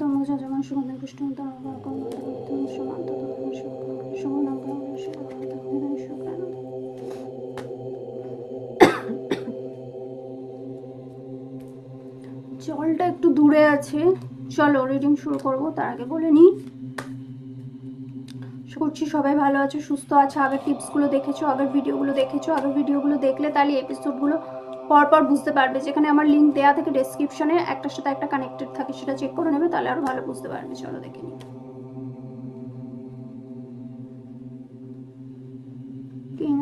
তম সমান্ত জলটা একটু দূরে আছে চলো রিডিং শুরু করব তার আগে বলে নিই করছি সবাই ভালো আছো সুস্থ আছে আগের টিপসগুলো দেখেছ আগের ভিডিওগুলো দেখেছ আগের ভিডিওগুলো দেখলে তাহলে এপিসোডগুলো পরপর বুঝতে পারবে। যেখানে আমার লিঙ্ক দেওয়া থেকে ডেসক্রিপশনে একটার সাথে একটা কানেক্টেড থাকে সেটা চেক করে নেবে, তাহলে আরও ভালো বুঝতে পারবে, চলো দেখে নিই। কিং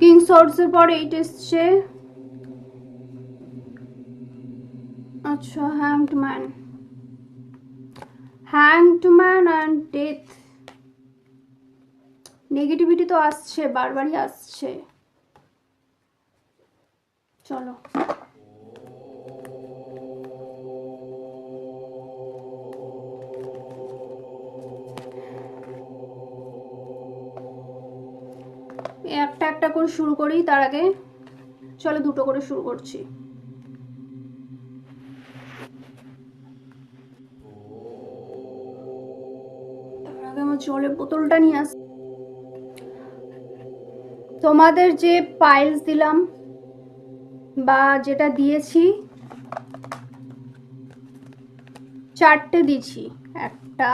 কিং সোয়ার্ডসের পর এইট এসছে। আচ্ছা hanged man hanged man and death negativity তো আসছে, বারবারই আসছে। চলো। একটা একটা করে শুরু করি, তার আগে চলো দুটো করে শুরু করছি। জলের বোতলটা নিয়ে আস। তোমাদের যে পাইলস দিলাম বা যেটা দিয়েছি, চারটে দিয়েছি। একটা,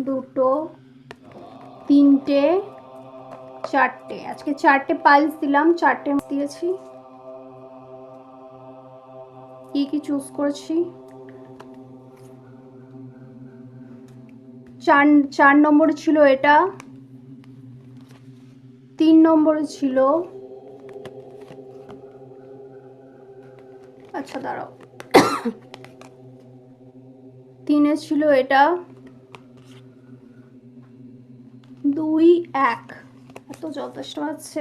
দুটো, তিনটে, চারটে। আজকে চারটে পাইলস দিলাম, চারটে দিয়েছি। কি কি চুজ করেছি? চার চার নম্বরে ছিল এটা। তিন নম্বরে ছিল। আচ্ছা দাঁড়াও। তিনে ছিল এটা। দুই, এক। এত যথেষ্ট আছে।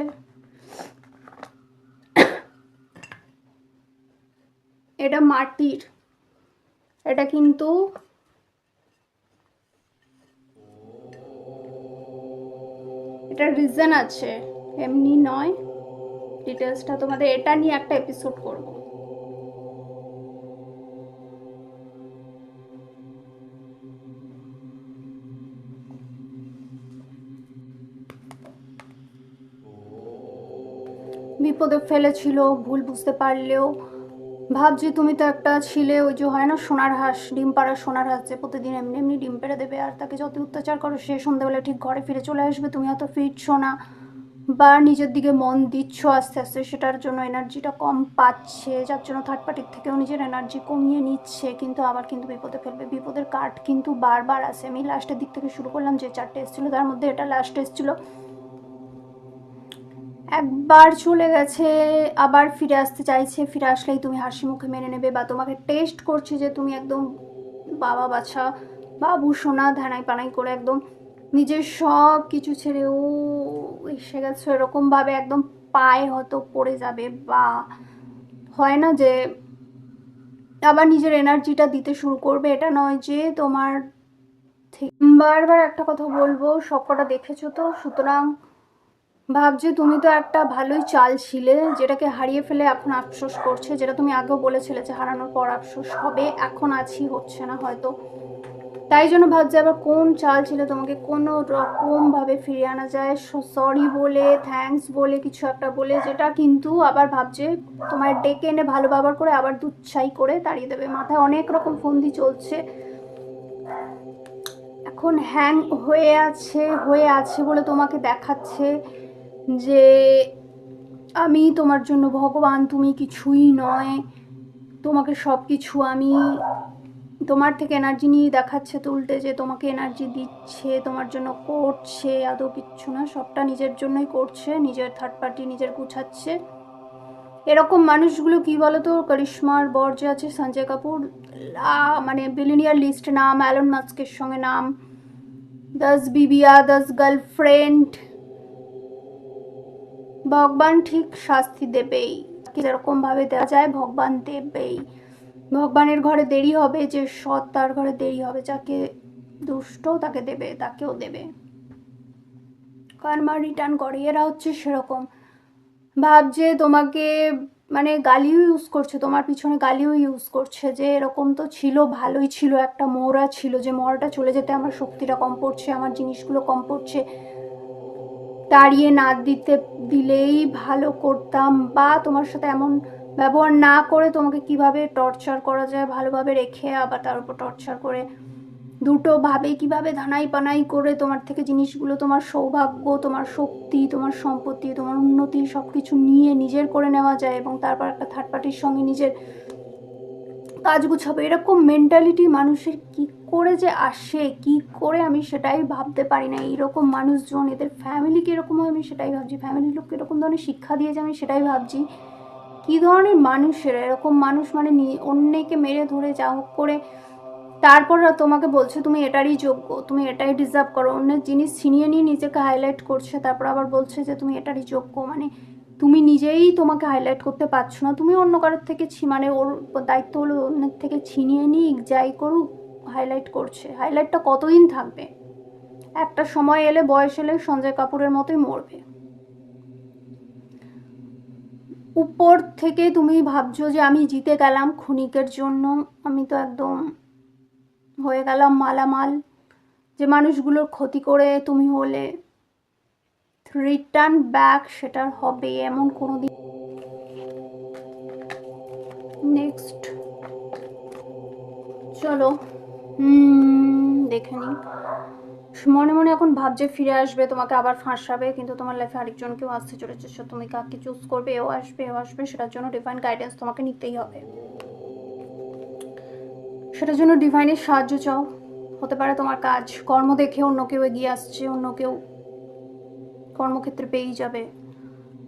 এটা মাটির। এটা কিন্তু এটা রিজন আছে। এমনি নয়। ডিটেলসটা তোমাদের এটা নিয়ে একটা এপিসোড করব। বিপদে ফেলেছিল, ভুল বুঝতে পারলেও ভাবছি তুমি তো একটা ছিলে ওই যে হয় না, সোনার হাঁস, ডিম পাড়া সোনার হাঁস যে প্রতিদিন এমনি এমনি ডিম পেড়ে দেবে আর তাকে যত অত্যাচার করো সে সন্ধ্যাবেলা ঠিক ঘরে ফিরে চলে আসবে। তুমি হয়তো ফিরছো না বা নিজের দিকে মন দিচ্ছ আস্তে আস্তে, সেটার জন্য এনার্জিটা কম পাচ্ছে, যার জন্য থার্ড পার্টির থেকেও নিজের এনার্জি কমিয়ে নিচ্ছে। কিন্তু আবার কিন্তু বিপদে ফেলবে। বিপদের কার্ড কিন্তু বারবার আসে আমি লাস্টের দিক থেকে শুরু করলাম যে চারটে এসেছিল, তার মধ্যে এটা লাস্ট এসেছিল। একবার চলে গেছে, আবার ফিরে আসতে চাইছে, ফিরে আসলেই তুমি হাসি মুখে মেনে নেবে বা তোমাকে টেস্ট করছে যে তুমি একদম বাবা বাছা, বাবু সোনা ধ্যানাই পানাই করে একদম নিজের সব কিছু ছেড়ে ও এসে গেছে। এরকমভাবে একদম পায়ে হয়তো পড়ে যাবে বা হয় না যে আবার নিজের এনার্জিটা দিতে শুরু করবে। এটা নয় যে তোমার বারবার একটা কথা বলব, সবকটা দেখেছ তো? সুতরাং ভাবছি তুমি তো একটা ভালোই চাল ছিলে, যেটাকে হারিয়ে ফেলে এখন আফসোস করছে, যেটা তুমি আগেও বলেছিলে যে হারানোর পর আফসোস হবে, এখন আছি হচ্ছে না হয়তো। তাই জন্য ভাবছি আবার কোন চাল ছিল তোমাকে কোনো রকমভাবে ফিরিয়ে আনা যায়? সরি বলে থ্যাঙ্কস বলে, কিছু একটা বলে, যেটা কিন্তু আবার ভাবছে তোমার ডেকে এনে ভালো ব্যবহার করে আবার দুচ্ছাই করে তাড়িয়ে দেবে। মাথায় অনেক রকম ফন্দি চলছে। এখন হ্যাং হয়ে আছে হয়ে আছে বলে তোমাকে দেখাচ্ছে। যে আমি তোমার জন্য ভগবান, তুমি কিছুই নয়। তোমাকে সব কিছু আমি তোমার থেকে এনার্জি নিয়ে দেখাচ্ছে তো উল্টে যে তোমাকে এনার্জি দিচ্ছে, তোমার জন্য করছে, আদৌ কিচ্ছু না। সবটা নিজের জন্যই করছে, নিজের থার্ড পার্টি নিজের গুছাচ্ছে। এরকম মানুষগুলো কি বলতো? করিশ্মার বর যে আছে, সঞ্জয় কাপুর। মানে বিলিনিয়ার লিস্ট নাম অ্যালন মাস্কের সঙ্গে নাম। দশ বিবিয়া দশ গার্লফ্রেন্ড ভগবান ঠিক শাস্তি দেবেই। যেরকম ভাবে দেওয়া যায়, ভগবান দেবেই। ভগবানের ঘরে দেরি হবে যে সৎ তার ঘরে দেরি হবে, যাকে দুষ্ট তাকে দেবে, তাকেও দেবে। কারমা রিটার্ন করে, এরা হচ্ছে সেরকম। ভাবছে তোমাকে মানে গালিও ইউজ করছে, তোমার পিছনে গালিও ইউজ করছে যে এরকম তো ছিল, ভালোই ছিল, একটা মোড়া ছিল যে মোড়াটা চলে যেতে আমার শক্তিটা কম পড়ছে, আমার জিনিসগুলো কম পড়ছে। তাড়িয়ে না দিতে, দিলেই ভালো করতাম বা তোমার সাথে এমন ব্যবহার না করে তোমাকে কীভাবে টর্চার করা যায়, ভালোভাবে রেখে আবার তার উপর টর্চার করে দুটো ভাবে কীভাবে ধানাই পানাই করে তোমার থেকে জিনিসগুলো, তোমার সৌভাগ্য, তোমার শক্তি, তোমার সম্পত্তি, তোমার উন্নতি সব কিছু নিয়ে নিজের করে নেওয়া যায় এবং তারপর একটা থার্ড পার্টির সঙ্গে নিজের কাজ গুছাবো, এরকম মেন্টালিটি মানুষের কি করে যে আসে, কি করে আমি সেটাই ভাবতে পারি না। এইরকম মানুষজন, এদের ফ্যামিলি কীরকম হয় আমি সেটাই ভাবছি ফ্যামিলির লোক কীরকম ধরনের শিক্ষা দিয়েছে আমি সেটাই ভাবছি। কী ধরনের মানুষেরা, এরকম মানুষ মানে নি- অন্যকে মেরে ধরে যা হোক করে, তারপর তোমাকে বলছে, তুমি এটারই যোগ্য, তুমি এটাই ডিজার্ভ করো। অন্যের জিনিস ছিনিয়ে নিয়ে নিজেকে হাইলাইট করছে, তারপর আবার বলছে যে, তুমি এটারই যোগ্য। মানে তুমি নিজেই তোমাকে হাইলাইট করতে পারছ না। তুমি অন্য কারোর থেকে মানে ওর দায়িত্ব হলো অন্যের থেকে ছিনিয়ে নিক, যাই করুক হাইলাইট করছে। হাইলাইটটা কতদিন থাকবে? একটা সময় এলে, বয়স এলে সঞ্জয় কাপুরের মতোই মরবে। উপর থেকে তুমি ভাবছ যে আমি জিতে গেলাম ক্ষণিকের জন্য। আমি তো একদম হয়ে গেলাম মালামাল। যে মানুষগুলোর ক্ষতি করে তুমি হলে রিটার্ন ব্যাক সেটার হবে এমন কোনো দিন। নেক্সট চলো। দেখে নিই মনে মনে এখন ভাবছে ফিরে আসবে, তোমাকে আবার ফাঁসাবে, কিন্তু তোমার লাইফে আরেকজন কেউ আসতে চলেছে সো তুমি কাকে চুজ করবে এও আসবে এও আসবে, সেটার জন্য ডিভাইন গাইডেন্স তোমাকে নিতেই হবে। সেটার জন্য ডিভাইনের সাহায্য চাও। হতে পারে তোমার কাজ, কর্ম দেখে অন্য কেউ এগিয়ে আসছে, অন্য কেউ কর্মক্ষেত্রে পেয়েই যাবে।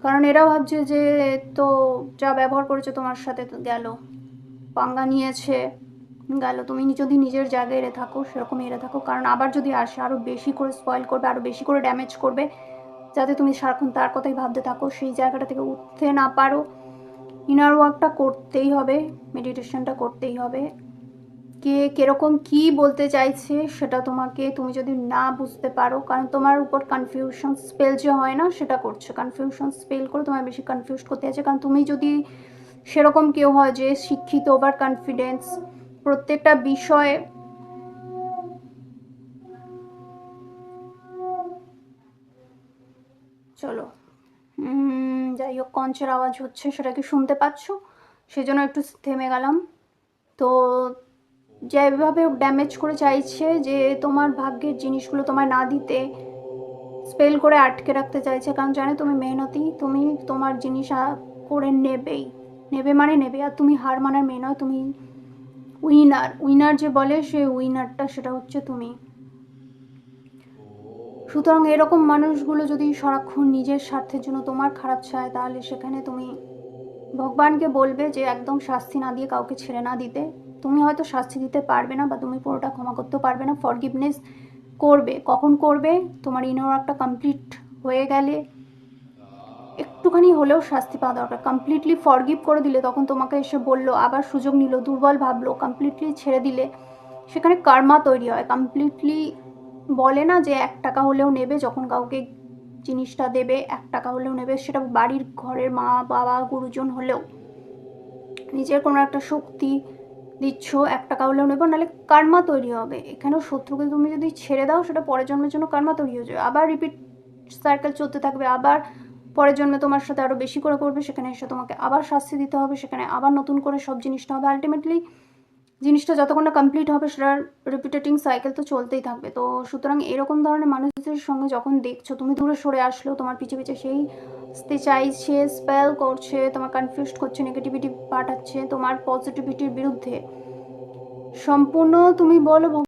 কারণ এরা ভাবছে যে, তো যা ব্যবহার করেছে তোমার সাথে তো গেল। পাঙ্গা নিয়েছে, গেল। তুমি যদি নিজের জায়গায় এড়ে থাকো সেরকম এড়ে থাকো। কারণ আবার যদি আসে আরও বেশি করে স্পয়েল করবে আরও বেশি করে ড্যামেজ করবে, যাতে তুমি সারাক্ষণ তার কথাই ভাবতে থাকো। সেই জায়গাটা থেকে উঠতে না পারো। ইনার ওয়ার্কটা করতেই হবে মেডিটেশনটা করতেই হবে। কে কীরকম কি বলতে চাইছে সেটা তোমাকে তুমি যদি না বুঝতে পারো, কারণ তোমার উপর কনফিউশন স্পেল যে হয় না সেটা করছে। কনফিউশন স্পেল করে তোমার বেশি কনফিউজ করতে আছে কারণ তুমি যদি সেরকম কেউ হয় যে শিক্ষিত ওভার কনফিডেন্স প্রত্যেকটা বিষয়ে চলো। যাই হোক, কঞ্চের আওয়াজ হচ্ছে, সেটা কি শুনতে পাচ্ছ? সেজন্য একটু থেমে গেলাম। তো যেভাবে ড্যামেজ করে চাইছে যে তোমার ভাগ্যের জিনিসগুলো তোমায় না দিতে স্পেল করে আটকে রাখতে চাইছে। কারণ জানে তুমি মেহনতি, তুমি তোমার জিনিস করে নেবেই। নেবে মানে নেবে। আর তুমি হার মানার মেয়ে নয়, তুমি উইনার উইনার যে বলে, সে উইনারটা সেটা হচ্ছে তুমি। সুতরাং এরকম মানুষগুলো যদি সারাক্ষণ নিজের স্বার্থের জন্য তোমার খারাপ চায়, তাহলে সেখানে তুমি ভগবানকে বলবে যে একদম শাস্তি না দিয়ে কাউকে ছেড়ে না দিতে। তুমি হয়তো শাস্তি দিতে পারবে না বা তুমি পুরোটা ক্ষমা করতে পারবে না ফরগিভনেস করবে। কখন করবে? তোমার ইনোয়ার্কটা কমপ্লিট হয়ে গেলে। একটুখানি হলেও শাস্তি পাওয়া দরকার। কমপ্লিটলি ফরগিভ করে দিলে তখন তোমাকে এসে বলল, আবার সুযোগ নিল, দুর্বল ভাবলো কমপ্লিটলি ছেড়ে দিলে। সেখানে কর্মা তৈরি হয়। কমপ্লিটলি বলে না যে এক টাকা হলেও নেবে, যখন কাউকে জিনিসটা দেবে, এক টাকা হলেও নেবে, সেটা বাড়ির ঘরের মা, বাবা, গুরুজন হলেও। নিজের কোনো একটা শক্তি দিচ্ছ এক টাকা হলেও নেব, নাহলে কার্মা তৈরি হবে। এখানেও শত্রুকে তুমি যদি ছেড়ে দাও, সেটা পরের জন্মের জন্য কার্মা তৈরি হয়ে যাবে। আবার রিপিট সার্কেল চলতে থাকবে, আবার পরের জন্মে তোমার সাথে আরও বেশি করে করবে, সেখানে এসে তোমাকে আবার শাস্তি দিতে হবে, সেখানে আবার নতুন করে সব জিনিসটা হবে। আলটিমেটলি জিনিসটা যতক্ষণ না কমপ্লিট হবে, সেটার রিপিটেটিং সাইকেল তো চলতেই থাকবে। তো সুতরাং এরকম ধরনের মানুষদের সঙ্গে যখন দেখছ, তুমি দূরে সরে আসলেও তোমার পিছে পিছে সেই আসতে চাইছে স্পেল করছে, তোমার কনফিউজ করছে নেগেটিভিটি পাঠাচ্ছে, তোমার পজিটিভিটির বিরুদ্ধে। সম্পূর্ণ তুমি বলো